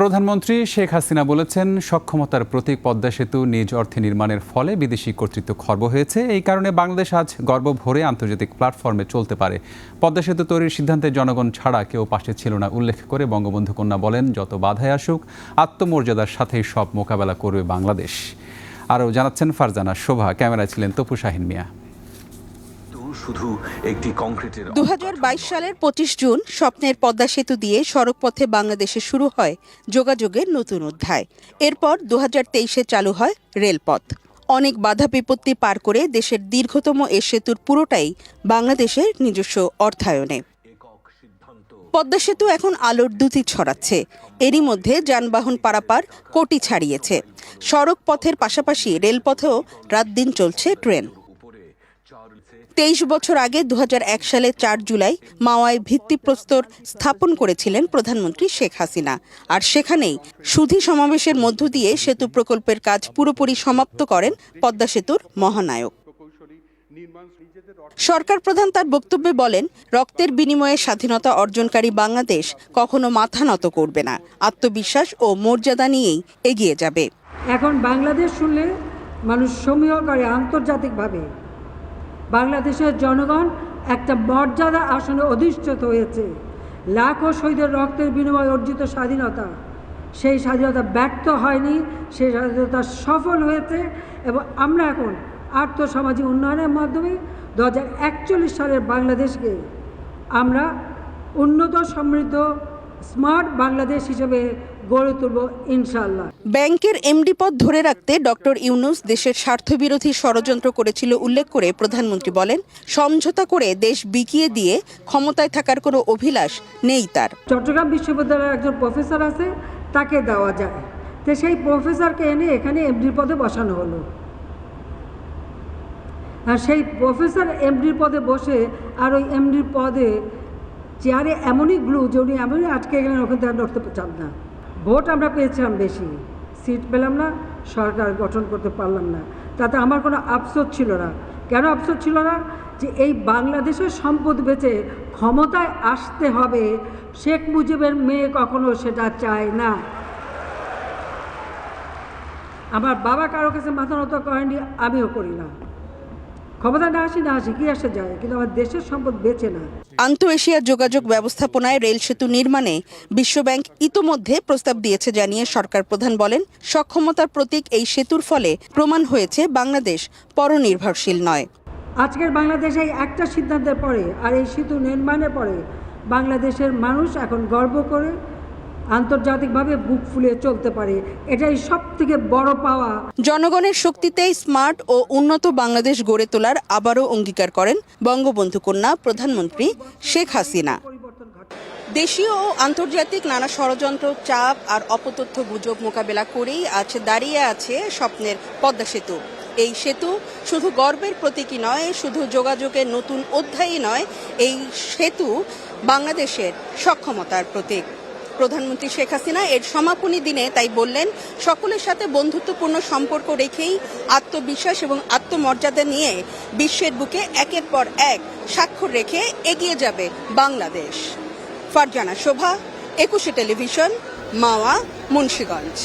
প্রধানমন্ত্রী শেখ হাসিনা বলেছেন, সক্ষমতার প্রতীক পদ্মা সেতু নিজ অর্থে নির্মাণের ফলে বিদেশি কর্তৃত্ব খর্ব হয়েছে। এই কারণে বাংলাদেশ আজ গর্ব ভরে আন্তর্জাতিক প্ল্যাটফর্মে চলতে পারে। পদ্মা সেতু তৈরির সিদ্ধান্তে জনগণ ছাড়া কেউ পাশে ছিল না, উল্লেখ করে বঙ্গবন্ধু কন্যা বলেন, যত বাধায় আসুক, আত্মমর্যাদার সাথেই সব মোকাবেলা করবে বাংলাদেশ। আরও জানাচ্ছেন ফারজানা শোভা, ক্যামেরায় ছিলেন তপু শাহিন মিয়া। শুধু একটি কংক্রিটের দু হাজার বাইশ সালের পঁচিশ জুন স্বপ্নের পদ্মা সেতু দিয়ে সড়কপথে বাংলাদেশে শুরু হয় যোগাযোগের নতুন অধ্যায়। এরপর দু তেইশে চালু হয় রেলপথ। অনেক বাধা বিপত্তি পার করে দেশের দীর্ঘতম এ সেতুর পুরোটাই বাংলাদেশের নিজস্ব অর্থায়নে। পদ্মা সেতু এখন আলোর দুতি ছড়াচ্ছে। এরই মধ্যে যানবাহন পারাপার কোটি ছাড়িয়েছে। সড়ক পথের পাশাপাশি রেলপথেও রাত দিন চলছে ট্রেন। তেইশ বছর আগে দু হাজার এক সালে চার জুলাই মাওয়ায় ভিত্তিপ্রস্তর স্থাপন করেছিলেন প্রধানমন্ত্রী শেখ হাসিনা। আর সেখানেই সুধী সমাবেশের মধ্য দিয়ে সেতু প্রকল্পের কাজ পুরোপুরি সমাপ্ত করেন পদ্মা সেতুর মহানায়ক। সরকার প্রধান তার বক্তব্যে বলেন, রক্তের বিনিময়ে স্বাধীনতা অর্জনকারী বাংলাদেশ কখনো মাথা নত করবে না। আত্মবিশ্বাস ও মর্যাদা নিয়েই এগিয়ে যাবে। এখন বাংলাদেশ শুনলে মানুষ সমীহ করে আন্তর্জাতিকভাবে বাংলাদেশের জনগণ একটা মর্যাদা আসনে অধিষ্ঠিত হয়েছে। লাখো শহীদের রক্তের বিনিময়ে অর্জিত স্বাধীনতা। সেই স্বাধীনতা ব্যর্থ হয়নি, সেই স্বাধীনতা সফল হয়েছে এবং আমরা এখন আর্থসামাজিক উন্নয়নের মাধ্যমে দু হাজার একচল্লিশ সালের বাংলাদেশকে আমরা উন্নত সমৃদ্ধ স্মার্ট বাংলাদেশ হিসেবে গড়ে তুলব ইনশাল্লাহ ব্যাংকের এমডি পদ ধরে রাখতে ডক্টর ইউনুস দেশের স্বার্থবিরোধী ষড়যন্ত্র করেছিল উল্লেখ করে প্রধানমন্ত্রী বলেন সমঝোতা করে দেশ বিকিয়ে দিয়ে ক্ষমতায় থাকার কোনো অভিলাষ নেই তার। চট্টগ্রাম বিশ্ববিদ্যালয়ের একজন প্রফেসর আছে তাকে দেওয়া যায়। তো সেই প্রফেসরকে এনে এখানে এমডির পদে বসানো হলো। আর সেই প্রফেসর এমডির পদে বসে আর ওই এমডির পদে চেয়ারে এমনই গ্লু যে উনি এমনই আটকে গেলেন, ওখান থেকে নড়তে চান না। ভোট আমরা পেয়েছিলাম বেশি, সিট পেলাম না, সরকার গঠন করতে পারলাম না। তাতে আমার কোনো আফসোস ছিল না। কেন আফসোস ছিল না? যে এই বাংলাদেশের সম্পদ বেচে ক্ষমতায় আসতে হবে, শেখ মুজিবের মেয়ে কখনো সেটা চায় না। আমার বাবা কারও কাছে মাথা নত করেনি আমিও করি না। ক্ষমতা না আসি না আসি কি আসে যায়? কিন্তু আমার দেশের সম্পদ বেচে না। আন্তঃ এশিয়া যোগাযোগ ব্যবস্থাপনায় রেল সেতু নির্মাণে বিশ্বব্যাংক ইতোমধ্যে প্রস্তাব দিয়েছে জানিয়ে সরকার প্রধান বলেন সক্ষমতার প্রতীক এই সেতুর ফলে প্রমাণ হয়েছে বাংলাদেশ পরনির্ভরশীল নয়। আজকের বাংলাদেশে এই একটা সিদ্ধান্তের পরে আর এই সেতু নির্মাণের পরে বাংলাদেশের মানুষ এখন গর্ব করে আন্তর্জাতিকভাবে বুক ফুলিয়ে চলতে পারে। এটাই সব থেকে বড় পাওয়া। জনগণের শক্তিতেই স্মার্ট ও উন্নত বাংলাদেশ গড়ে তোলার আবারও অঙ্গীকার করেন বঙ্গবন্ধু কন্যা প্রধানমন্ত্রী শেখ হাসিনা। দেশীয় ও আন্তর্জাতিক নানা ষড়যন্ত্র চাপ আর অপতথ্য গুজব মোকাবেলা করেই আজ দাঁড়িয়ে আছে স্বপ্নের পদ্মা সেতু। এই সেতু শুধু গর্বের প্রতীকী নয় শুধু যোগাযোগের নতুন অধ্যায়ই নয় এই সেতু বাংলাদেশের সক্ষমতার প্রতীক। প্রধানমন্ত্রী শেখ হাসিনা এর সমাপনী দিনে তাই বললেন, সকলের সাথে বন্ধুত্বপূর্ণ সম্পর্ক রেখেই আত্মবিশ্বাস এবং আত্মমর্যাদা নিয়ে বিশ্বের বুকে একের পর এক স্বাক্ষর রেখে এগিয়ে যাবে বাংলাদেশ। ফারজানা শোভা, একুশে টেলিভিশন, মাওয়া, মুন্সীগঞ্জ।